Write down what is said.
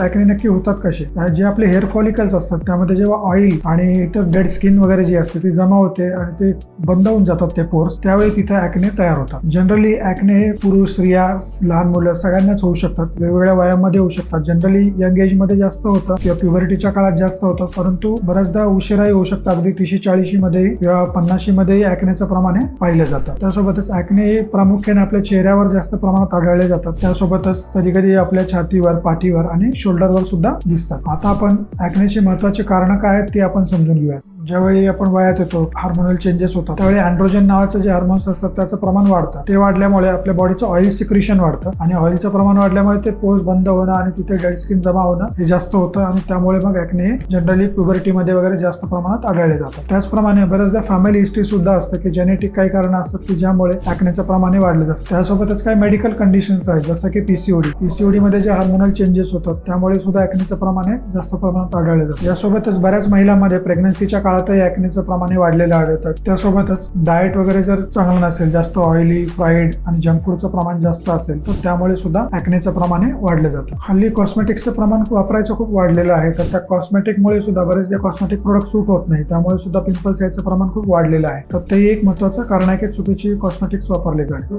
ऍक्ने नक्की होतात कसे जे आपले हेअर फॉलिकल्स असतात त्यामध्ये जेव्हा ऑइल आणि इतर डेड स्किन वगैरे जी असते ती जमा होते आणि ते बंद होऊन जातात ते पोर्स त्यावेळी तिथे ऍक्ने तयार होतात. जनरली ऍक्ने हे पुरुष स्त्रिया लहान मुलं सगळ्यांनाच होऊ शकतात. वेगवेगळ्या वयामध्ये होऊ शकतात. जनरली यंग एजमध्ये जास्त होतं किंवा प्युबरिटीच्या काळात जास्त होतं परंतु बऱ्याचदा उशिराही होऊ शकतं अगदी तीसशे चाळीशी मध्ये किंवा पन्नाशी मध्ये ऍक्नेचं प्रमाण हे पाहिलं जातं. त्यासोबतच ऍक्ने हे प्रामुख्याने आपल्या चेहऱ्यावर जास्त प्रमाणात आढळले जातात. त्यासोबतच कधी कधी आपल्या छातीवर पाठीवर आणि शोल्डरवर सुद्धा दिसतात. आता आपण ऍक्नेची महत्त्वाचे कारण काय आहेत ती आपण समजून घेऊयात. ज्यावेळी आपण वयात येतो हार्मोनल चेंजेस होतात. त्यावेळी अँड्रोजन नावाचं जे हार्मोन्स असतात त्याचं प्रमाण वाढतं. ते वाढल्यामुळे आपल्या बॉडीचं ऑइल सिक्रिशन वाढतं आणि ऑइलचं प्रमाण वाढल्यामुळे ते पोस बंद होणं आणि तिथे डेड स्किन जमा होणं हे जास्त होतं आणि त्यामुळे मग ऍक्ने जनरली प्युबरिटीमध्ये वगैरे जास्त प्रमाणात आढळले जातात. त्याचप्रमाणे बऱ्याचदा फॅमिली हिस्ट्री सुद्धा असतं की जेनेटिक काही कारणं असतात की ज्यामुळे ऍक्नेचं प्रमाण हे वाढलं जातं. त्यासोबतच काही मेडिकल कंडिशन्स आहेत जसं की पीसीओडी पीसीओडी मध्ये जे हार्मोनल चेंजेस होतात त्यामुळे सुद्धा ऍक्नेचं प्रमाण हे जास्त प्रमाणात आढळले जातं. यासोबतच बऱ्याच महिलांमध्ये प्रेग्नन्सीच्या काळातही ऍक्नेचं प्रमाण वाढलेलं आढळतं त्यासोबतच डाएट वगैरे जर चांगलं नसेल जास्त ऑइली फ्राईड आणि जंक फूडचं प्रमाण जास्त असेल तर त्यामुळे सुद्धा ऍक्नेचं प्रमाण वाढलं जातं. हल्ली कॉस्मेटिक्सचं प्रमाण वापरायचं खूप वाढलेलं आहे तर त्या कॉस्मेटिकमुळे सुद्धा बरेचसे कॉस्मेटिक प्रोडक्ट सूट होत नाही. त्यामुळे सुद्धा पिंपल्स यायचं प्रमाण खूप वाढलेलं आहे. तर ते एक महत्वाचं कारण आहे की चुकीची कॉस्मेटिक्स वापरले जाते.